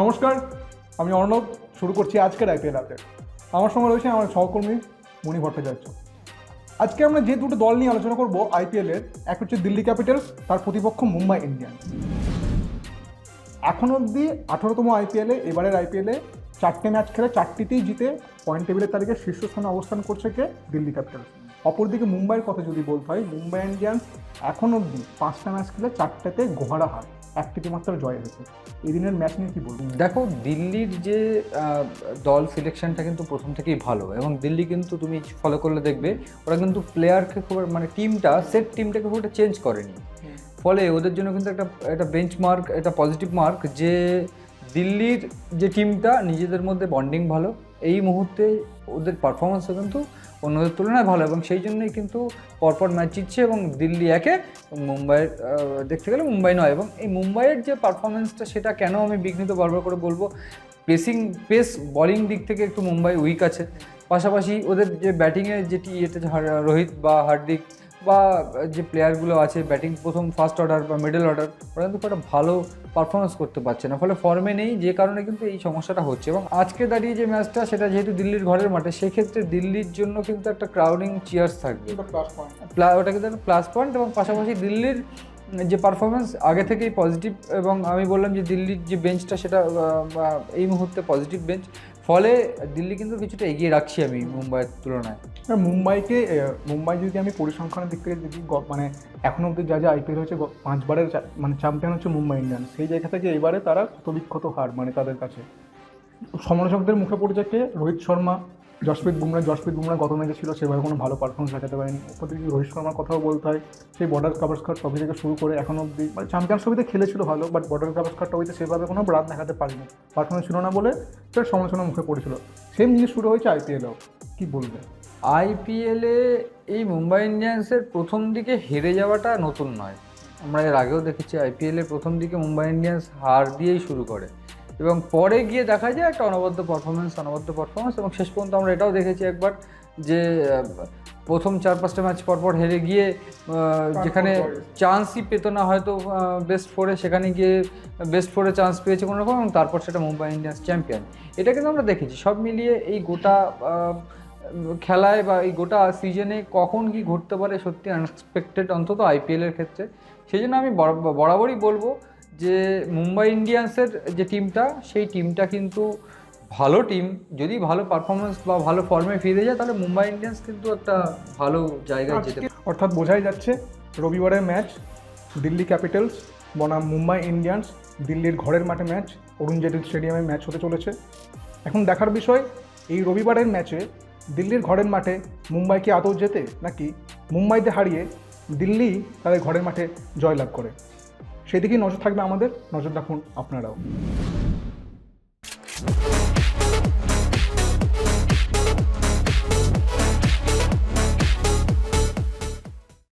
নমস্কার, আমি অর্ণব, শুরু করছি আজকের আইপিএল আপডেট আমার সঙ্গে রয়েছে আমার সহকর্মী মণি ভট্টাচার্য। আজকে আমরা যে দুটো দল নিয়ে আলোচনা করব আইপিএলের এক হচ্ছে দিল্লি ক্যাপিটালস, তার প্রতিপক্ষ মুম্বাই ইন্ডিয়ান্স। এখন অবধি আঠারোতম আইপিএলে এবারের আইপিএলে চারটে ম্যাচ খেলে চারটিতেই জিতে পয়েন্ট টেবিলের তালিকে শীর্ষস্থানে অবস্থান করছে কে? দিল্লি ক্যাপিটালস। অপরদিকে মুম্বাইয়ের কথা যদি বলতে হয় মুম্বাই ইন্ডিয়ান্স এখন অবধি পাঁচটা ম্যাচ খেলে চারটাতে গোহারা হার। একটিতে মাত্র জয় হয়েছে। এই দিনের ম্যাচ নিয়ে কী বলব? দেখো দিল্লির যে দল সিলেকশনটা কিন্তু প্রথম থেকেই ভালো। এবং দিল্লি কিন্তু তুমি ফলো করলে দেখবে ওরা কিন্তু প্লেয়ারকে খুব মানে টিমটা সেট টিমটাকে খুব একটা চেঞ্জ করেনি। ফলে ওদের জন্য কিন্তু একটা একটা বেঞ্চ মার্ক একটা পজিটিভ মার্ক যে দিল্লির যে টিমটা নিজেদের মধ্যে বন্ডিং ভালো এই মুহূর্তে ওদের পারফরমেন্সও কিন্তু অন্যদের তুলনায় ভালো এবং সেই জন্যই কিন্তু পরপর ম্যাচ জিতছে এবং দিল্লি একে মুম্বাইয়ের দেখতে গেলে মুম্বাই নয় এবং এই মুম্বাইয়ের যে পারফরমেন্সটা সেটা কেন আমি বিঘ্নিত বারবার করে বলব? পেসিং পেস বোলিং দিক থেকে একটু মুম্বাই উইক আছে। পাশাপাশি ওদের যে ব্যাটিংয়ের যেটি এটা রোহিত বা হার্দিক বা যে প্লেয়ারগুলো আছে ব্যাটিং প্রথম ফার্স্ট অর্ডার বা মিডল অর্ডার ওরা কিন্তু একটা ভালো পারফরমেন্স করতে পারছে না। ফলে ফর্মে নেই যে কারণে কিন্তু এই সমস্যাটা হচ্ছে। এবং আজকে দাঁড়িয়ে যে ম্যাচটা সেটা যেহেতু দিল্লির ঘরের মাঠে সেক্ষেত্রে দিল্লির জন্য কিন্তু একটা ক্রাউডিং চিয়ার্স থাকবে। প্লাস পয়েন্ট প্লা ওটা কিন্তু একটা প্লাস পয়েন্ট এবং পাশাপাশি দিল্লির যে পারফরমেন্স আগে থেকেই পজিটিভ এবং আমি বললাম যে দিল্লির যে বেঞ্চটা সেটা এই মুহূর্তে পজিটিভ বেঞ্চ ফলে দিল্লি কিন্তু কিছুটা এগিয়ে রাখছি আমি মুম্বাইয়ের তুলনায়। মুম্বাইকে মুম্বাই যদি আমি পরিসংখ্যানের দিক থেকে দেখি গ- মানে এখন অবধি যা যা আইপিএল হয়েছে পাঁচবারের মানে চ্যাম্পিয়ন হচ্ছে মুম্বাই ইন্ডিয়ান সেই জায়গা থেকে এবারে তারা ক্ষত বিক্ষত হার মানে তাদের কাছে। সমালোচকদের মুখে পড়ে যাচ্ছে রোহিত শর্মা। জসপ্রীত বুমরা জসপ্রীত বুমরা গত ম্যাচে ছিল, সেভাবে কোনো ভালো পারফরমেন্স দেখাতে পারেনি। ওপরদিকে রোহিত শর্মার কথাও বলতে হয়, সেই বর্ডার কাভারস্কার ট্রফি থেকে শুরু করে এখন অব্দি মানে চ্যাম্পিয়ন্স ট্রফিতে খেলেছিল ভালো বাট বর্ডার কাভারস্কার ট্রফিতে সেভাবে কোনো রান দেখাতে পারেনি। পারফরমেন্স ছিল না বলে তার সমালোচনার মুখে পড়েছিল। সেম জিনিস শুরু হয়েছে আইপিএলেও কী বলবে? আইপিএলে এই মুম্বাই ইন্ডিয়ান্সের প্রথম দিকে হেরে যাওয়াটা নতুন নয়। আমরা এর আগেও দেখেছি আইপিএলে প্রথম দিকে মুম্বাই ইন্ডিয়ান্স হার দিয়েই শুরু করে। এবং পরে গিয়ে দেখা যায় একটা অনবদ্য পারফরমেন্স অনবদ্য পারফরমেন্স এবং শেষ পর্যন্ত আমরা এটাও দেখেছি একবার যে প্রথম চার পাঁচটা ম্যাচ পরপর হেরে গিয়ে যেখানে চান্সই পেত না হয়তো বেস্ট ফোরে সেখানে গিয়ে বেস্ট ফোরে চান্স পেয়েছে কোনো রকম এবং তারপর সেটা মুম্বাই ইন্ডিয়ান্স চ্যাম্পিয়ন এটা কিন্তু আমরা দেখেছি। সব মিলিয়ে এই গোটা খেলায় বা এই গোটা সিজনে কখন কি ঘটতে পারে সত্যি আনএক্সপেক্টেড অন্তত আইপিএলের ক্ষেত্রে। সেই জন্য আমি বরা- বরাবরই বলব যে মুম্বাই ইন্ডিয়ান্সের যে টিমটা, সেই টিমটা কিন্তু ভালো টিম। যদি ভালো পারফরমেন্স বা ভালো ফর্মে ফিরে যায়, তাহলে মুম্বাই ইন্ডিয়ান্স কিন্তু একটা ভালো জায়গায় যেতে অর্থাৎ বোঝাই যাচ্ছে, রবিবারের ম্যাচ, দিল্লি ক্যাপিটালস, বনাম মুম্বাই ইন্ডিয়ান্স, দিল্লির ঘরের মাঠে ম্যাচ, অরুণ জেটলি স্টেডিয়ামে ম্যাচ হতে চলেছে। এখন দেখার বিষয়, এই রবিবারের ম্যাচে দিল্লির ঘরের মাঠে মুম্বাই কি আদৌ জেতে, নাকি মুম্বাইতে হারিয়ে দিল্লি তাদের ঘরের মাঠে জয়লাভ করে? সেদিকেই নজর থাকবে আমাদের। নজর রাখুন আপনারাও।